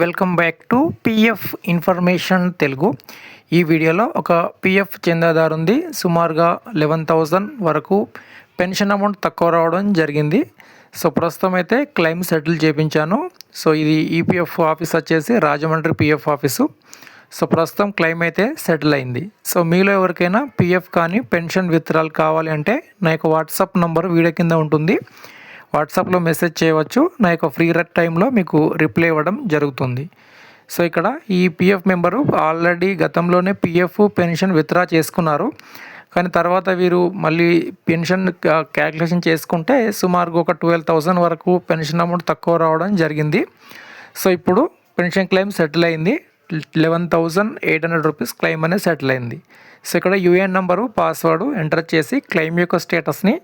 Welcome back to PF information Telugu. ఈ వీడియోలో ఒక పిఎఫ్ చందాదారు ఉంది. సుమారుగా లెవెన్ థౌజండ్ వరకు పెన్షన్ అమౌంట్ తక్కువ రావడం జరిగింది. సో ప్రస్తుతం అయితే క్లెయిమ్ సెటిల్ చేయించాను సో ఇది ఈపీఎఫ్ ఆఫీస్ వచ్చేసి రాజమండ్రి పిఎఫ్ ఆఫీసు. సో ప్రస్తుతం క్లెయిమ్ అయితే సెటిల్ అయింది. సో మీలో ఎవరికైనా పిఎఫ్ కానీ పెన్షన్ విత్డ్రాల్ కావాలి అంటే నా యొక్క వాట్సాప్ నంబర్ వీడియో కింద ఉంటుంది. వాట్సాప్లో మెసేజ్ చేయవచ్చు. నా యొక్క ఫ్రీ టైంలో మీకు రిప్లై ఇవ్వడం జరుగుతుంది. సో ఇక్కడ ఈ పిఎఫ్ మెంబరు ఆల్రెడీ గతంలోనే పిఎఫ్ పెన్షన్ విత్డ్రా చేసుకున్నారు. కానీ తర్వాత వీరు మళ్ళీ పెన్షన్ క్యాల్కులేషన్ చేసుకుంటే సుమారుగా ఒక ట్వెల్వ్ థౌజండ్ వరకు పెన్షన్ అమౌంట్ తక్కువ రావడం జరిగింది. సో ఇప్పుడు పెన్షన్ క్లెయిమ్ సెటిల్ అయింది. Eleven thousand eight hundred rupees claim అనేది సెటిల్ అయింది. సో ఇక్కడ యూఏఎన్ నెంబరు పాస్వర్డ్ ఎంటర్ చేసి క్లెయిమ్ యొక్క స్టేటస్ని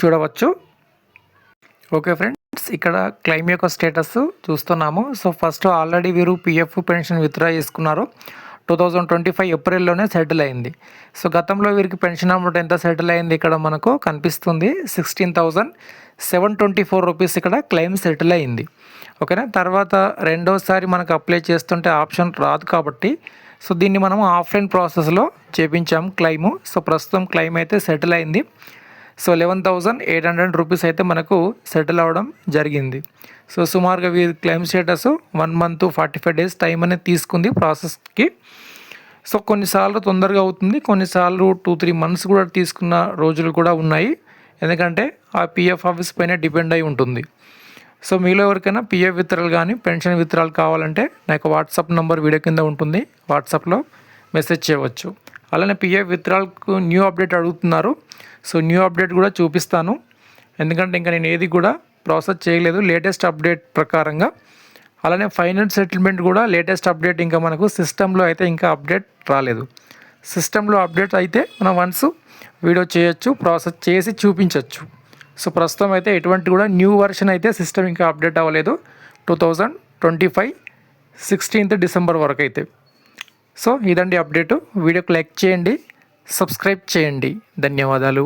చూడవచ్చు. ఓకే ఫ్రెండ్స్ ఇక్కడ క్లెయిమ్ యొక్క స్టేటస్ చూస్తున్నాము. సో ఫస్ట్ ఆల్రెడీ వీరు పిఎఫ్ పెన్షన్ విత్డ్రా చేసుకున్నారు. టూ థౌజండ్ ట్వంటీ ఫైవ్ ఏప్రిల్లోనే సెటిల్ అయింది. సో గతంలో వీరికి పెన్షన్ అమౌంట్ ఎంత సెటిల్ అయింది ఇక్కడ మనకు కనిపిస్తుంది. Sixteen thousand seven twenty four rupees ఇక్కడ క్లెయిమ్ సెటిల్ అయింది. ఓకేనా? తర్వాత రెండోసారి మనకు అప్లై చేస్తుంటే ఆప్షన్ రాదు కాబట్టి సో దీన్ని మనం ఆఫ్లైన్ ప్రాసెస్లో చేపించాము క్లెయిము. సో ప్రస్తుతం క్లెయిమ్ అయితే సెటిల్ అయింది. So eleven thousand eight hundred rupees అయితే మనకు సెటిల్ అవ్వడం జరిగింది. సో సుమారుగా వీరి claim status one month forty five days time అనేది తీసుకుంది ప్రాసెస్కి సో కొన్నిసార్లు తొందరగా అవుతుంది కొన్నిసార్లు టూ త్రీ మంత్స్ కూడా తీసుకున్న రోజులు కూడా ఉన్నాయి. ఎందుకంటే ఆ పిఎఫ్ ఆఫీస్ పైన డిపెండ్ అయి ఉంటుంది. సో మీలో ఎవరికైనా పిఎఫ్ విత్రాలు కానీ పెన్షన్ విత్రాలు కావాలంటే నాకు వాట్సాప్ నెంబర్ వీడియో కింద ఉంటుంది. వాట్సాప్లో మెసేజ్ చేయవచ్చు. అలానే పిఎఫ్ విత్డ్రాల్కు న్యూ అప్డేట్ అడుగుతున్నారు. సో న్యూ అప్డేట్ కూడా చూపిస్తాను. ఎందుకంటే ఇంకా నేను ఏది కూడా ప్రాసెస్ చేయలేదు లేటెస్ట్ అప్డేట్ ప్రకారంగా. అలానే ఫైనల్ సెటిల్మెంట్ కూడా లేటెస్ట్ అప్డేట్ ఇంకా మనకు సిస్టంలో అయితే ఇంకా అప్డేట్ రాలేదు. సిస్టంలో అప్డేట్ అయితే మనం వన్స్ వీడియో చేయొచ్చు ప్రాసెస్ చేసి చూపించవచ్చు సో ప్రస్తుతం అయితే ఎటువంటి కూడా న్యూ వర్షన్ అయితే సిస్టమ్ ఇంకా అప్డేట్ అవ్వలేదు. Two thousand twenty five sixteenth December వరకు అయితే. సో ఇదండి అప్డేటు. వీడియోకి లైక్ చేయండి. సబ్స్క్రైబ్ చేయండి. ధన్యవాదాలు.